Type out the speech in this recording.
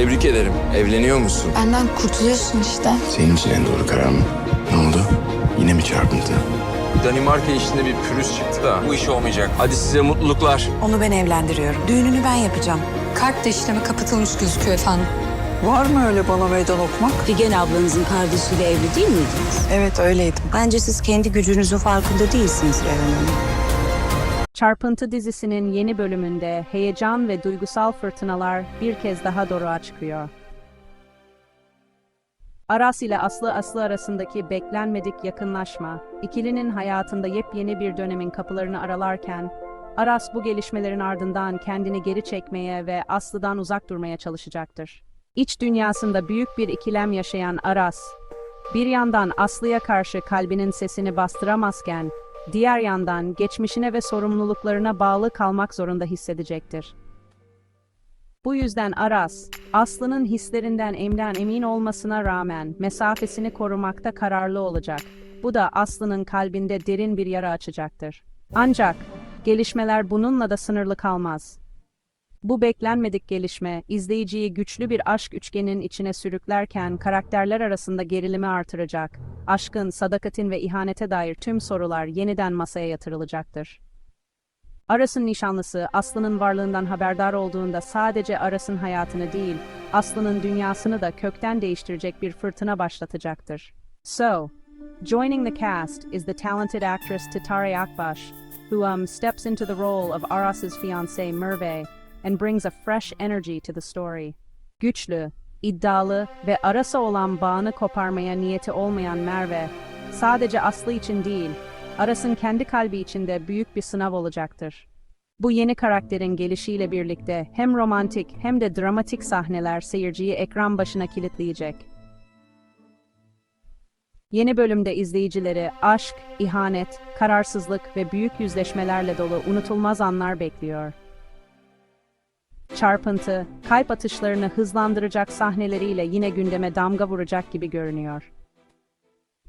Tebrik ederim. Evleniyor musun? Benden kurtuluyorsun işte. Senin için en doğru karar mı? Ne oldu? Yine mi çarpıntı? Danimarka işinde bir pürüz çıktı da bu iş olmayacak. Hadi size mutluluklar. Onu ben evlendiriyorum. Düğününü ben yapacağım. Kalp de işlemi kapatılmış gözüküyor efendim. Var mı öyle bana meydan okumak? Figen ablanızın kardeşiyle evli değil miydiniz? Evet öyleydim. Bence siz kendi gücünüzün farkında değilsiniz Reyhan Hanım. Çarpıntı dizisinin yeni bölümünde heyecan ve duygusal fırtınalar bir kez daha doruğa çıkıyor. Aras ile Aslı Aslı arasındaki beklenmedik yakınlaşma, ikilinin hayatında yepyeni bir dönemin kapılarını aralarken, Aras bu gelişmelerin ardından kendini geri çekmeye ve Aslı'dan uzak durmaya çalışacaktır. İç dünyasında büyük bir ikilem yaşayan Aras, bir yandan Aslı'ya karşı kalbinin sesini bastıramazken, diğer yandan geçmişine ve sorumluluklarına bağlı kalmak zorunda hissedecektir. Bu yüzden Aras, Aslı'nın hislerinden emden emin olmasına rağmen mesafesini korumakta kararlı olacak. Bu da Aslı'nın kalbinde derin bir yara açacaktır. Ancak gelişmeler bununla da sınırlı kalmaz. Bu beklenmedik gelişme, izleyiciyi güçlü bir aşk üçgenin içine sürüklerken karakterler arasında gerilimi artıracak. Aşkın, sadakatin ve ihanete dair tüm sorular yeniden masaya yatırılacaktır. Aras'ın nişanlısı Aslı'nın varlığından haberdar olduğunda sadece Aras'ın hayatını değil, Aslı'nın dünyasını da kökten değiştirecek bir fırtına başlatacaktır. So, joining the cast is the talented actress Titare Akbaş, who um, steps into the role of Aras's fiancé Merve and brings a fresh energy to the story. Güçlü, iddialı ve Aras'a olan bağını koparmaya niyeti olmayan Merve, sadece Aslı için değil, Aras'ın kendi kalbi içinde büyük bir sınav olacaktır. Bu yeni karakterin gelişiyle birlikte hem romantik hem de dramatik sahneler seyirciyi ekran başına kilitleyecek. Yeni bölümde izleyicileri aşk, ihanet, kararsızlık ve büyük yüzleşmelerle dolu unutulmaz anlar bekliyor. Çarpıntı, kalp atışlarını hızlandıracak sahneleriyle yine gündeme damga vuracak gibi görünüyor.